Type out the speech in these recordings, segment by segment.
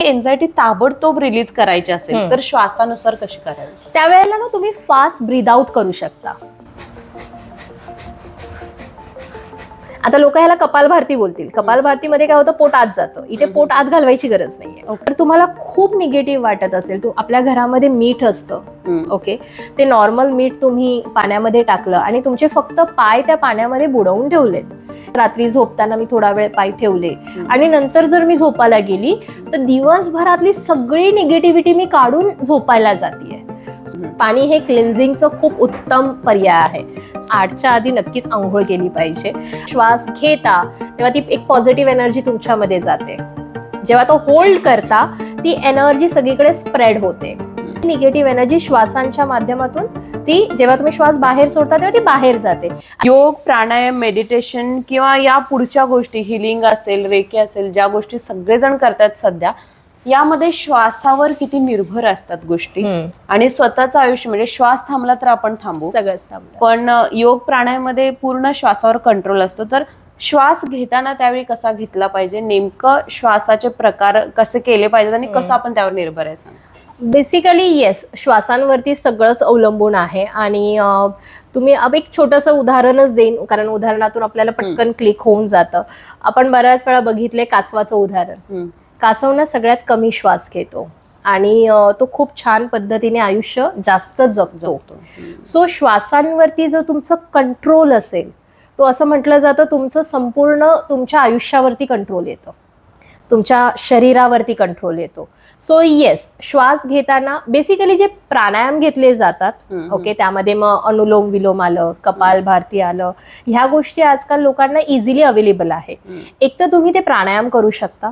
Anxiety ताबडतोब release करायची असेल तर श्वासानुसार कशी करावी? त्यावेळेला ना तुम्ही फास्ट ब्रीद आउट करू शकता. आता लोक ह्याला कपालभारती बोलतील. कपालभारतीमध्ये काय होतं पोट आत जातं. इथे पोट आत घालवायची गरज नाहीये. तर तुम्हाला खूप निगेटिव्ह वाटत असेल तू आपल्या घरामध्ये मीठ असतं. ओके. ते नॉर्मल मीठ तुम्ही पाण्यामध्ये टाकलं आणि तुमचे फक्त पाय त्या पाण्यामध्ये बुडवून ठेवलेत. रात्री झोपताना मी थोडा वेळ पाय ठेवले. आणि नंतर जर मी झोपायला गेली तर दिवसभरातली सगळी निगेटिव्हिटी मी काढून झोपायला जाते पाणी हे क्लिन्झिंगचं खूप उत्तम पर्याय आहे. आठच्या आधी नक्कीच आंघोळ केली पाहिजे. श्वास घेता तेव्हा ती एक पॉझिटिव्ह एनर्जी तुमच्यामध्ये जाते. जेव्हा तो होल्ड करता ती एनर्जी सगळीकडे स्प्रेड होते. निगेटिव्ह एनर्जी श्वासांच्या माध्यमातून ती जेव्हा तुम्ही श्वास बाहेर सोडता तेव्हा ती बाहेर जाते. योग प्राणायाम मेडिटेशन किंवा या पुढच्या गोष्टी हिलिंग असेल रेकी असेल ज्या गोष्टी सगळेजण करतात सध्या यामध्ये श्वासावर किती निर्भर असतात गोष्टी. आणि स्वतःचं आयुष्य म्हणजे श्वास थांबला तर आपण थांबू. सगळंच थांबलं. पण योग प्राणायामध्ये पूर्ण श्वासावर कंट्रोल असतो. तर श्वास घेताना त्यावेळी कसा घेतला पाहिजे? नेमकं श्वासाचे प्रकार कसे केले पाहिजेत? आणि कसं आपण त्यावर निर्भर आहे बेसिकली येस श्वासांवरती सगळंच अवलंबून आहे. आणि तुम्ही अब एक छोटंसं उदाहरणच देईन कारण उदाहरणातून आपल्याला पटकन क्लिक होऊन जातं. आपण बऱ्याच वेळा बघितले कासवाचं उदाहरण. हम्म. कासव ना सगळ्यात कमी श्वास घेतो. आणि तो खूप छान पद्धतीने आयुष्य जास्त जगतो. सो श्वासांवरती जर तुमचं कंट्रोल असेल तो असं म्हटलं जातं तुमचं संपूर्ण तुमच्या आयुष्यावरती कंट्रोल येतं. तुमच्या शरीरावरती कंट्रोल येतो. सो येस श्वास घेताना बेसिकली जे प्राणायाम घेतले जातात. ओके त्यामध्ये मग अनुलोम विलोम आलं कपाल भारती आलं ह्या गोष्टी आजकाल लोकांना इझिली अवेलेबल आहे. एक तर तुम्ही ते प्राणायाम करू शकता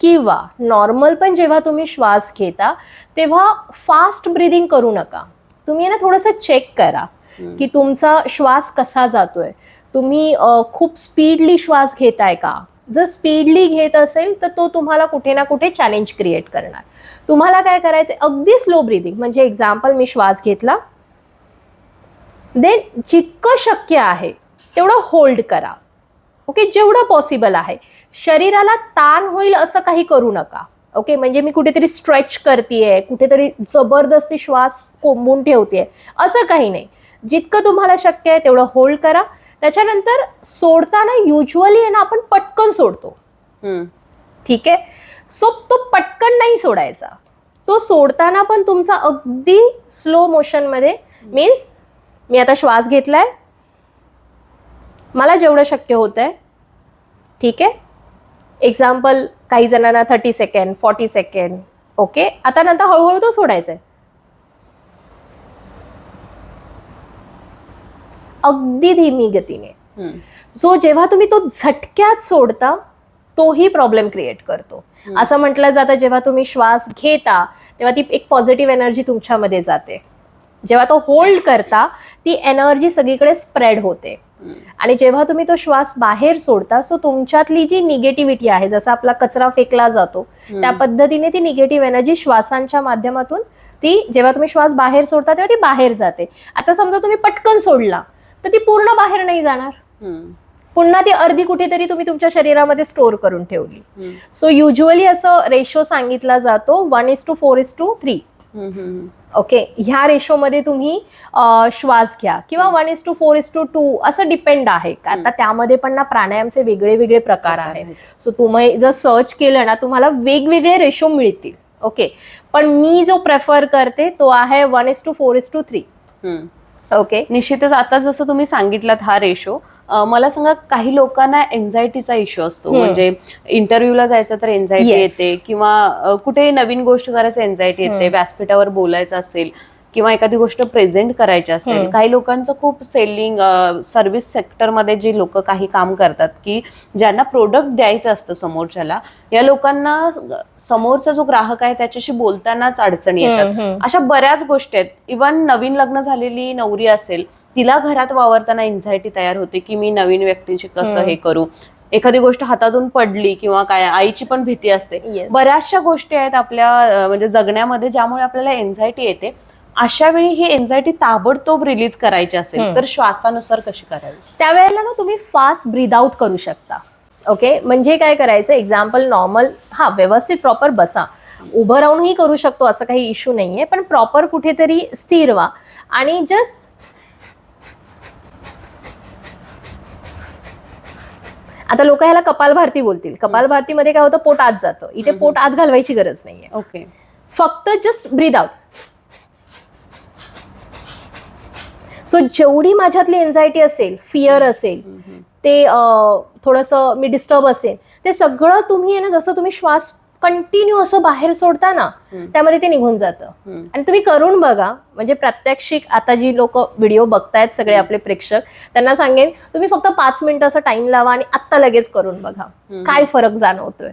किंवा नॉर्मल पण जेव्हा तुम्ही श्वास घेता तेव्हा फास्ट ब्रिदिंग करू नका. तुम्ही ना थोडंसं चेक करा की तुमचा श्वास कसा जातोय. तुम्ही खूप स्पीडली श्वास घेताय का? जर स्पीडली घेत असेल तर तो तुम्हाला कुठे ना कुठे चॅलेंज क्रिएट करणार. तुम्हाला काय करायचं अगदी स्लो ब्रिदिंग म्हणजे एक्झाम्पल मी श्वास घेतला. देन जितकं शक्य आहे तेवढं होल्ड करा. ओके जेवढं पॉसिबल आहे. शरीराला ताण होईल असं काही करू नका. ओके म्हणजे मी कुठेतरी स्ट्रेच करतेय कुठेतरी जबरदस्ती श्वास कोंबून ठेवतेय असं काही नाही. जितकं तुम्हाला शक्य आहे तेवढं होल्ड करा. त्याच्यानंतर सोडताना युजली आहे ना आपण पटकन सोडतो. ठीक आहे? सो तो पटकन नाही सोडायचा. तो सोडताना पण तुमचा अगदी स्लो मोशनमध्ये मीन्स मी आता श्वास घेतलाय. मला जेवढं शक्य होत आहे ठीक आहे? एक्झाम्पल काही जणांना thirty second forty second okay आता नंतर हळूहळू तो सोडायचा आहे अगदी धीमी गतीने. सो जेव्हा तुम्ही तो झटक्यात सोडता तोही प्रॉब्लेम क्रिएट करतो. असं म्हटलं जातं जेव्हा तुम्ही श्वास घेता तेव्हा ती एक पॉझिटिव्ह एनर्जी तुमच्यामध्ये जाते. जेव्हा तो होल्ड करता ती एनर्जी सगळीकडे स्प्रेड होते. आणि जेव्हा तुम्ही तो श्वास बाहेर सोडता सो तुमच्यातली जी निगेटिव्हिटी आहे जसा आपला कचरा फेकला जातो त्या पद्धतीने ती निगेटिव्ह एनर्जी श्वासांच्या माध्यमातून ती जेव्हा तुम्ही श्वास बाहेर सोडता तेव्हा ती बाहेर जाते. आता समजा तुम्ही पटकन सोडला. तर ती पूर्ण बाहेर नाही जाणार. पुन्हा ती अर्धी कुठेतरी तुम्ही तुमच्या शरीरामध्ये स्टोअर करून ठेवली. सो युजली असं रेशो सांगितला जातो one is to four is to three. Okay ह्या रेशोमध्ये तुम्ही श्वास घ्या किंवा one is to four is to two असं डिपेंड आहे. आता त्यामध्ये पण ना प्राणायामचे वेगळे वेगळे प्रकार आहेत. सो तुम्ही जर सर्च केलं ना तुम्हाला वेगवेगळे रेशो मिळतील. ओके पण मी जो प्रेफर करते तो आहे one is to four is to three. Okay निश्चितच आता जसं तुम्ही सांगितलात हा रेशो मला सांगा काही लोकांना एन्झायटीचा इश्यू असतो. म्हणजे इंटरव्ह्यूला जायचं तर एन्झायटी. येते किंवा अ, कुठे नवीन गोष्ट करायचं एन्झायटी येते व्यासपीठावर बोलायचं असेल किंवा एखादी गोष्ट प्रेझेंट करायची असेल. काही लोकांचं खूप सेलिंग सर्व्हिस सेक्टरमध्ये जे लोक काही काम करतात की ज्यांना प्रोडक्ट द्यायचं असतं समोरच्याला या लोकांना समोरचा जो ग्राहक आहे त्याच्याशी बोलतानाच अडचणी येतात. अशा बऱ्याच गोष्टी आहेत इवन नवीन लग्न झालेली नवरी असेल तिला घरात वावरताना एन्झायटी तयार होते की मी नवीन व्यक्तींशी कसं हे करू एखादी गोष्ट हातातून पडली किंवा काय आईची पण भीती असते Yes. बऱ्याचशा गोष्टी आहेत आपल्या म्हणजे जगण्यामध्ये ज्यामुळे आपल्याला एन्झायटी येते अशा वेळी ही एन्झायटी ताबडतोब रिलीज करायची असेल तर श्वासानुसार कशी करावी? त्यावेळेला ना तुम्ही फास्ट ब्रीद आउट करू शकता. ओके म्हणजे काय करायचं? एक्झाम्पल नॉर्मल हा व्यवस्थित प्रॉपर बसा. उभं राहूनही करू शकतो असं काही इश्यू नाहीये पण प्रॉपर कुठेतरी स्थिर व्हा. आणि जस्ट आता लोक ह्याला कपालभारती बोलतील. कपालभारतीमध्ये काय होतं? पोट आत जातं. इथे पोट आत घालवायची गरज नाहीये. ओके फक्त जस्ट ब्रीद आउट सो जेवढी माझ्यातली एन्झायटी असेल फिअर असेल ते थोडंसं मी डिस्टर्ब असेल ते सगळं तुम्ही ना जसं तुम्ही श्वास कंटिन्यू असं बाहेर सोडता ना त्यामध्ये ते निघून जातं. आणि तुम्ही करून बघा म्हणजे प्रात्यक्षिक आता जी लोक व्हिडिओ बघतायत सगळे आपले प्रेक्षक त्यांना सांगेन तुम्ही फक्त पाच मिनिटं असं टाइम लावा आणि आत्ता लगेच करून बघा. काय फरक जाणवतोय?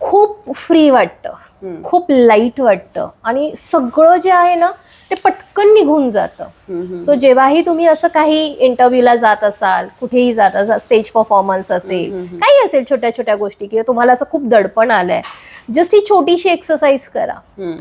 खूप फ्री वाटतं. खूप लाइट वाटतं. आणि सगळं जे आहे ना ते पटकन निघून जातं. सो जेव्हाही तुम्ही असं काही इंटरव्ह्यूला जात असाल कुठेही जात असाल स्टेज परफॉर्मन्स असेल काही असेल छोट्या छोट्या गोष्टी किंवा तुम्हाला असं खूप दडपण आलंय जस्ट ही छोटीशी एक्सरसाइज करा.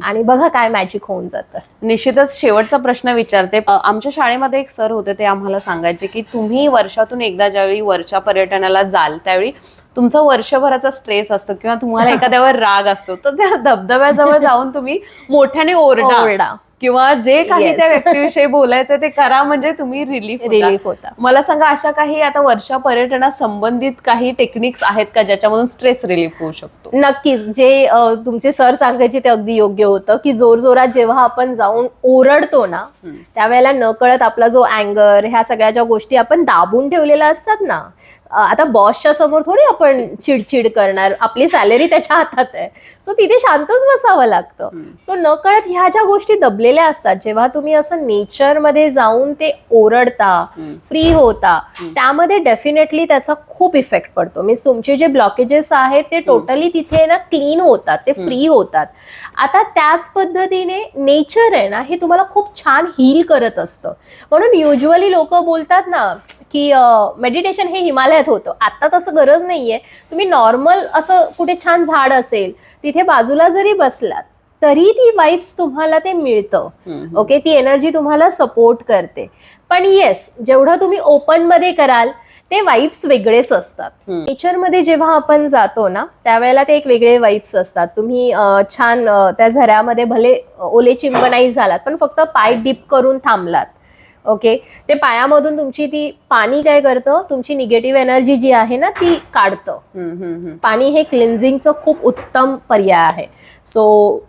आणि बघा काय मॅजिक होऊन जातं. निश्चितच शेवटचा प्रश्न विचारते. आमच्या शाळेमध्ये एक सर होते ते आम्हाला सांगायचे की तुम्ही वर्षातून एकदा ज्यावेळी वरच्या पर्यटनाला जाल त्यावेळी तुमचा वर्षभराचा स्ट्रेस असतो किंवा तुम्हाला एखाद्यावर राग असतो तर त्या धबधब्याजवळ जाऊन तुम्ही मोठ्याने ओरडा. ओरडा. किंवा जे काही Yes. त्या व्यक्तीविषयी बोलायचं ते करा म्हणजे तुम्ही रिलीफ रिलीफ होता. मला सांगा अशा काही आता वर्षा पर्यटना संबंधित काही टेक्निक्स आहेत का ज्याच्यामधून स्ट्रेस रिलीफ होऊ शकतो? नक्कीच. जे तुमचे सर सांगायचे ते अगदी योग्य होतं की जोरजोरात जेव्हा आपण जाऊन ओरडतो ना त्यावेळेला न कळत आपला जो अँगर ह्या सगळ्या ज्या गोष्टी आपण दाबून ठेवलेल्या असतात ना आता बॉसच्या समोर थोडी आपण चिडचिड करणार. आपली सॅलरी त्याच्या हातात आहे. सो तिथे शांतच बसावं लागतं. सो न कळत ह्या ज्या गोष्टी दबलेल्या असतात जेव्हा तुम्ही असं नेचरमध्ये जाऊन ते ओरडता फ्री होता त्यामध्ये डेफिनेटली त्याचा खूप इफेक्ट पडतो. मीन्स तुमचे जे ब्लॉकेजेस आहेत ते टोटली तिथे ना क्लीन होतात ते फ्री होतात. आता त्याच पद्धतीने नेचर आहे ना हे तुम्हाला खूप छान हील करत असतं. म्हणून युजली लोक बोलतात ना की मेडिटेशन हे हिमालयात होतं. आता तसं गरज नाहीये. तुम्ही नॉर्मल असं कुठे छान झाड असेल तिथे बाजूला जरी बसलात तरी ती वाईब्स तुम्हाला ते मिळतं. ओके ती एनर्जी तुम्हाला सपोर्ट करते. पण येस जेवढं तुम्ही ओपनमध्ये कराल ते वाईब्स वेगळेच असतात. नेचरमध्ये जेव्हा आपण जातो ना त्यावेळेला ते एक वेगळे वाईब्स असतात. तुम्ही छान त्या झऱ्यामध्ये भले ओले चिंब नाही झालात पण फक्त पाय डिप करून थांबलात. ओके? ते पायामधून तुमची ती पाणी काय करतं? तुमची निगेटिव्ह एनर्जी जी आहे ना ती काढतं. पाणी हे क्लिन्झिंगचं खूप उत्तम पर्याय आहे. सो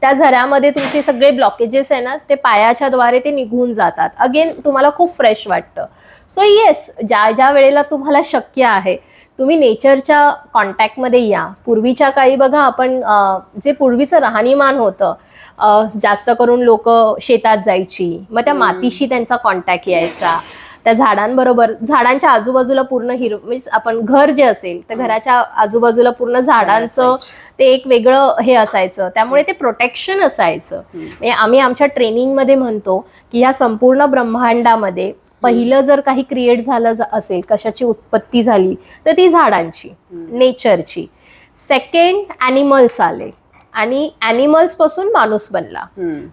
त्या झऱ्यामध्ये तुमचे सगळे ब्लॉकेजेस आहे ना ते पायाच्या द्वारे ते निघून जातात. अगेन तुम्हाला खूप फ्रेश वाटतं. सो येस ज्या ज्या वेळेला तुम्हाला शक्य आहे तुम्ही नेचरच्या कॉन्टॅक्टमध्ये या. पूर्वीच्या काळी बघा आपण जे पूर्वीचं राहणीमान होतं जास्त करून लोक शेतात जायची. मग त्या मातीशी त्यांचा कॉन्टॅक्ट यायचा. त्या झाडांबरोबर झाडांच्या आजूबाजूला पूर्ण हिर मीन्स आपण घर जे असेल तर घराच्या आजूबाजूला पूर्ण झाडांचं ते एक वेगळं हे असायचं. त्यामुळे ते प्रोटेक्शन असायचं. म्हणजे आम्ही आमच्या ट्रेनिंगमध्ये म्हणतो की या संपूर्ण ब्रह्मांडामध्ये पहिलं जर काही क्रिएट झालं असेल कशाची उत्पत्ती झाली तर ती झाडांची नेचरची सेकंड ॲनिमल्स आले. आणि ॲनिमल्सपासून माणूस बनला.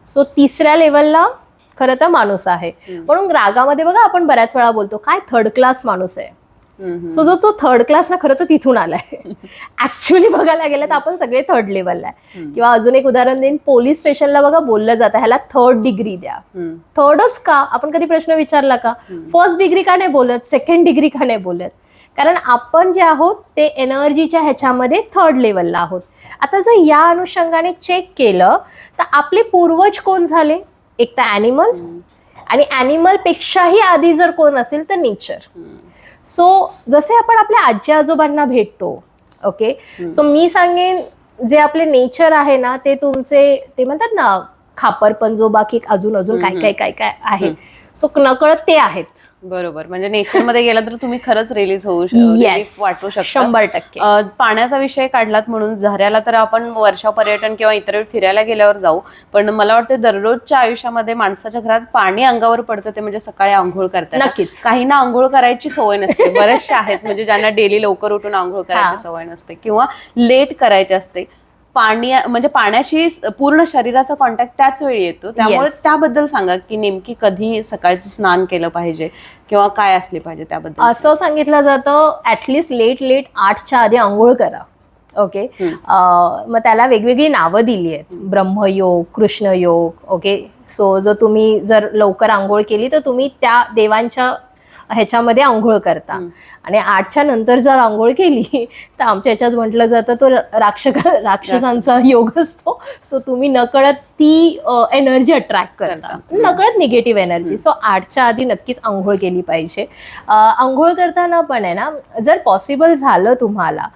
सो तिसऱ्या लेवलला खरं तर माणूस आहे. म्हणून रागामध्ये बघा आपण बऱ्याच वेळा बोलतो काय थर्ड क्लास माणूस आहे? सो जो तो थर्ड क्लास ना खरं तर तिथून आलाय. ऍक्च्युली बघायला गेलं तर आपण सगळे थर्ड लेवलला आहे. किंवा अजून एक उदाहरण देईन पोलीस स्टेशनला बघा बोललं जातं ह्याला थर्ड डिग्री द्या. थर्डच का? आपण कधी प्रश्न विचारला का? फर्स्ट डिग्री का नाही बोलत सेकंड डिग्री का नाही बोलत? कारण आपण जे आहोत ते एनर्जीच्या ह्याच्यामध्ये थर्ड लेवलला आहोत. आता जर या अनुषंगाने चेक केलं तर आपले पूर्वज कोण झाले? एक तर ॲनिमल आणि ॲनिमल पेक्षाही आधी जर कोण असेल तर नेचर सो जसे आपण आपल्या आजी आजोबांना भेटतो ओके सो मी सांगेन जे आपले नेचर आहे ना ते तुमचे ते म्हणतात ना खापर पंजोबा की अजून अजून काय काय काय काय आहे सो नकळत ते आहेत. बरोबर. म्हणजे नेचरमध्ये गेला तर तुम्ही खरंच रिलीज होऊ येस वाटू शकता. शंभर टक्के. अ, पाण्याचा विषय काढलात म्हणून झऱ्याला तर आपण वर्षा पर्यटन किंवा इतर वेळी फिरायला गेल्यावर जाऊ. पण मला वाटतं दररोजच्या आयुष्यामध्ये माणसाच्या घरात पाणी अंगावर पडतं ते म्हणजे सकाळी आंघोळ करताना नक्कीच. काहींना आंघोळ करायची सवय नसते. बरेचसे आहेत म्हणजे ज्यांना डेली लवकर उठून आंघोळ. करायची सवय नसते किंवा लेट करायची असते. पाणी म्हणजे पाण्याशी पूर्ण शरीराचा कॉन्टॅक्ट त्याच वेळी येतो. त्यामुळे Yes. त्याबद्दल सांगा की नेमकी कधी सकाळचं स्नान केलं पाहिजे किंवा काय असले पाहिजे त्याबद्दल? असं सांगितलं जातं ऍटलिस्ट लेट लेट आठच्या आधी आंघोळ करा. ओके मग त्याला वेगवेगळी नावं दिली आहेत. ब्रह्मयोग कृष्णयोग ओके सो जर तुम्ही जर लवकर आंघोळ केली तर तुम्ही त्या देवांच्या ह्याच्यामध्ये आंघोळ करता. आणि आठच्या नंतर जर आंघोळ केली तर आमच्या ह्याच्यात म्हटलं जातं तो राक्षक राक्षसांचा योग असतो. सो तुम्ही नकळत ती एनर्जी अट्रॅक्ट करता. नकळत निगेटिव्ह एनर्जी सो आठच्या आधी नक्कीच आंघोळ केली पाहिजे. आंघोळ करताना पण आहे ना जर पॉसिबल झालं तुम्हाला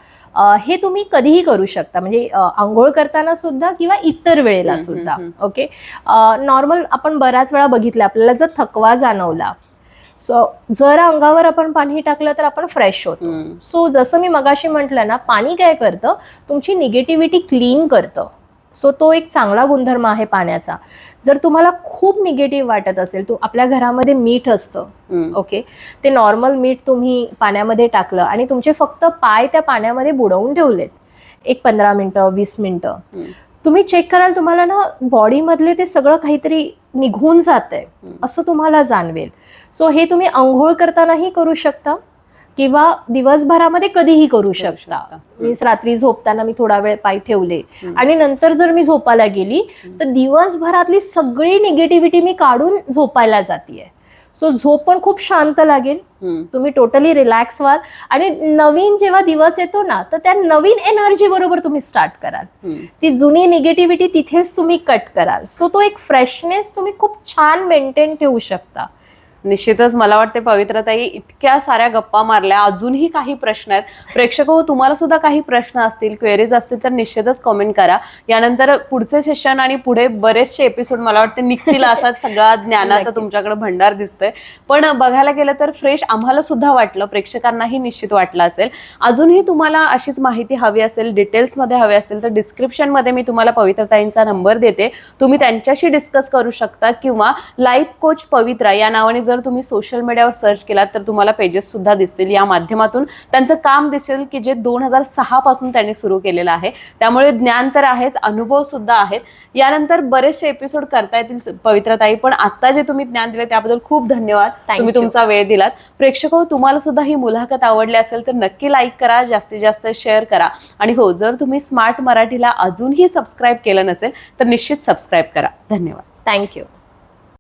हे तुम्ही कधीही करू शकता. म्हणजे आंघोळ करताना सुद्धा किंवा इतर वेळेला सुद्धा ओके नॉर्मल आपण बऱ्याच वेळा बघितलं आपल्याला जर थकवा जाणवला सो जर अंगावर आपण पाणी टाकलं तर आपण फ्रेश होतो. सो जसं मी मगाशी म्हटलं ना पाणी काय करतं? तुमची निगेटिव्हिटी क्लीन करतं. सो तो एक चांगला गुणधर्म आहे पाण्याचा. जर तुम्हाला खूप निगेटिव्ह वाटत असेल तू आपल्या घरामध्ये मीठ असतं. ओके ते नॉर्मल मीठ तुम्ही पाण्यामध्ये टाकलं आणि तुमचे फक्त पाय त्या पाण्यामध्ये बुडवून ठेवलेत. एक पंधरा मिनटं वीस मिनटं. तुम्ही चेक कराल तुम्हाला ना बॉडीमधले ते सगळं काहीतरी निघून जात आहे असं तुम्हाला जाणवेल. सो हे तुम्ही आंघोळ करतानाही करू शकता किंवा दिवसभरामध्ये कधीही करू शकता. मीन्स रात्री झोपताना मी थोडा वेळ पाय ठेवले आणि नंतर जर मी झोपायला गेली तर दिवसभरातली सगळी निगेटिव्हिटी मी काढून झोपायला जातीये. सो झोप पण खूप शांत लागेल. तुम्ही टोटली रिलॅक्स व्हाल. आणि नवीन जेव्हा दिवस येतो ना तर त्या नवीन एनर्जी बरोबर तुम्ही स्टार्ट कराल. ती जुनी निगेटिव्हिटी तिथेच तुम्ही कट कराल. सो तो एक फ्रेशनेस तुम्ही खूप छान मेंटेन ठेवू शकता. निश्चितच मला वाटते पवित्रताई इतक्या साऱ्या गप्पा मारल्या. अजूनही काही प्रश्न आहेत. प्रेक्षक हो तुम्हाला सुद्धा काही प्रश्न असतील क्वेरीज असतील तर निश्चितच कॉमेंट करा. यानंतर पुढचे सेशन आणि पुढे बरेचसे एपिसोड मला वाटते निघतील असा सगळा ज्ञानाचा. तुमच्याकडे भंडार दिसतोय. पण बघायला गेलं तर फ्रेश आम्हाला सुद्धा वाटलं प्रेक्षकांनाही निश्चित वाटलं असेल. अजूनही तुम्हाला अशीच माहिती हवी असेल डिटेल्समध्ये हवी असेल तर डिस्क्रिप्शनमध्ये मी तुम्हाला पवित्रताईंचा नंबर देते. तुम्ही त्यांच्याशी डिस्कस करू शकता किंवा लाईफ कोच पवित्रा या नावाने जर तुम्ही सोशल मीडियावर सर्च केलात तर तुम्हाला पेजेस सुद्धा दिसतील. या माध्यमातून त्यांचं काम दिसेल की जे दोन हजार सहा पासून त्यांनी सुरू केलेलं आहे. त्यामुळे ज्ञान तर आहेच अनुभव सुद्धा आहेत. यानंतर बरेचसे एपिसोड करता येतील पवित्रताई पण आता जे तुम्ही ज्ञान दिले त्याबद्दल खूप धन्यवाद. तुम्ही. तुमचा वेळ दिलात. प्रेक्षक हो तुम्हाला सुद्धा ही मुलाखत आवडली असेल तर नक्की लाईक करा जास्तीत जास्त शेअर करा. आणि हो जर तुम्ही स्मार्ट मराठीला अजूनही सबस्क्राईब केलं नसेल तर निश्चित सबस्क्राईब करा. धन्यवाद. थँक्यू